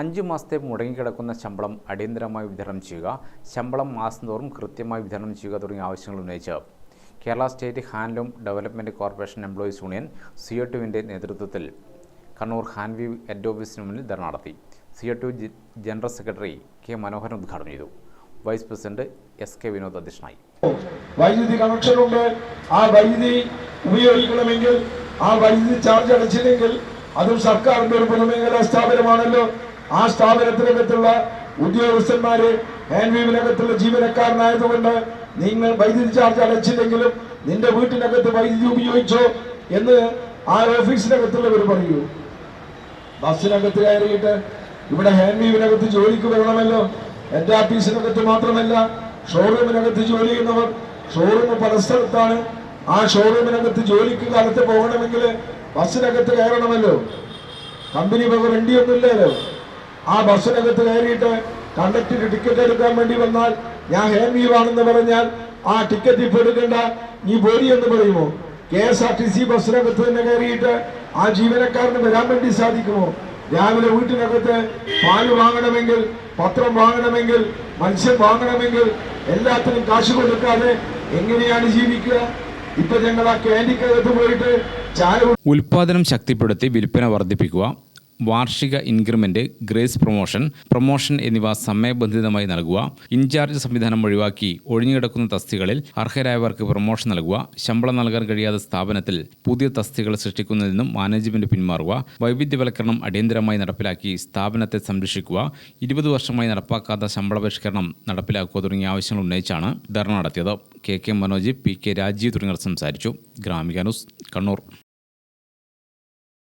അഞ്ചു മാസത്തെ മുടങ്ങിക്കിടക്കുന്ന ശമ്പളം അടിയന്തരമായി വിതരണം ചെയ്യുക ശമ്പളം മാസം തോറും കൃത്യമായി വിതരണം ചെയ്യുക തുടങ്ങിയ ആവശ്യങ്ങൾ ഉന്നയിച്ച് Kerala state handloom development corporation employees union CO ടുവിന്റെ നേതൃത്വത്തിൽ കണ്ണൂർ ഹാൻവി ഹെഡ് ഓഫീസിന് മുന്നിൽ ധർണ നടത്തി. സിഒ ടു ജനറൽ സെക്രട്ടറി കെ മനോഹരൻ ഉദ്ഘാടനം ചെയ്തു. Vice president S K Vinod അധ്യക്ഷനായി. വൈദ്യുതി കണക്ഷൻ ഉണ്ട്. ആ വൈദ്യുതി ഉപയോഗിക്കണമെങ്കിൽ ആ വൈദ്യുതി ചാർജ് അടച്ചില്ലെങ്കിൽ അതും സർക്കാരിന്റെ ഒരു പൊതുമേഖലാ സ്ഥാപനമാണല്ലോ. ആ സ്ഥാപനത്തിനകത്തുള്ള ഉദ്യോഗസ്ഥന്മാര് ഹാൻഡ്വീവിനകത്തുള്ള ജീവനക്കാരനായതുകൊണ്ട് നിങ്ങൾ വൈദ്യുതി ചാർജ് അടച്ചില്ലെങ്കിലും നിന്റെ വീട്ടിനകത്ത് വൈദ്യുതി ഉപയോഗിച്ചോ എന്ന് ആ ഓഫീസിനകത്തുള്ളവർ പറയൂ. ബസ്സിനകത്ത് കയറിയിട്ട് ഇവിടെ ഹാൻഡ്വീവിനകത്ത് ജോലിക്ക് വരണമല്ലോ. എന്റെ ഓഫീസിനകത്ത് മാത്രമല്ല ഷോറൂമിനകത്ത് ജോലി ചെയ്യുന്നവർ ഷോറൂം പല സ്ഥലത്താണ്. ആ ഷോറൂമിനകത്ത് ജോലിക്ക് കാലത്ത് പോകണമെങ്കിൽ ബസ്സിനകത്ത് കയറണമല്ലോ. കമ്പനി വക വണ്ടിയൊന്നുമില്ലല്ലോ. ആ ബസ്സിനകത്ത് കയറിയിട്ട് കണ്ടക്ടർ ടിക്കറ്റ് എടുക്കാൻ വേണ്ടി വന്നാൽ ഞാൻ ഹേമീവാണെന്ന് പറഞ്ഞാൽ ആ ടിക്കറ്റ് ഇപ്പൊ എടുക്കണ്ട. നീ പോരി എന്ന് പറയുമോ? K S R T C ബസ്സിനകത്ത് തന്നെ കയറിയിട്ട് ആ ജീവനക്കാരന് വരാൻ വേണ്ടി സാധിക്കുമോ? രാവിലെ വീട്ടിനകത്ത് പാൽ വാങ്ങണമെങ്കിൽ പത്രം വാങ്ങണമെങ്കിൽ മത്സ്യം വാങ്ങണമെങ്കിൽ എല്ലാത്തിനും കാശ് കൊടുക്കാതെ എങ്ങനെയാണ് ജീവിക്കുക? ഇപ്പൊ ഞങ്ങൾ ആ ക്യാൻഡിക്കകത്ത് പോയിട്ട് ചായ ഉൽപാദനം ശക്തിപ്പെടുത്തി വിൽപ്പന വർദ്ധിപ്പിക്കുക. വാർഷിക ഇൻക്രിമെന്റ് ഗ്രേസ് പ്രൊമോഷൻ പ്രൊമോഷൻ എന്നിവ സമയബന്ധിതമായി നൽകുക ഇൻചാർജ് സംവിധാനം ഒഴിവാക്കി ഒഴിഞ്ഞുകിടക്കുന്ന തസ്തികളിൽ അർഹരായവർക്ക് പ്രൊമോഷൻ നൽകുക ശമ്പളം നൽകാൻ കഴിയാത്ത സ്ഥാപനത്തിൽ പുതിയ തസ്തികൾ സൃഷ്ടിക്കുന്നതിനും നിന്നും മാനേജ്മെന്റ് പിന്മാറുക വൈവിധ്യവൽക്കരണം അടിയന്തരമായി നടപ്പിലാക്കി സ്ഥാപനത്തെ സംരക്ഷിക്കുക ഇരുപത് വർഷമായി നടപ്പാക്കാത്ത ശമ്പള പരിഷ്കരണം നടപ്പിലാക്കുക തുടങ്ങിയ ആവശ്യങ്ങൾ ഉന്നയിച്ചാണ് ധർണ നടത്തിയത്. K K Manoj P K Rajeev തുടങ്ങിയവർ സംസാരിച്ചു. ഗ്രാമിക ന്യൂസ് കണ്ണൂർ.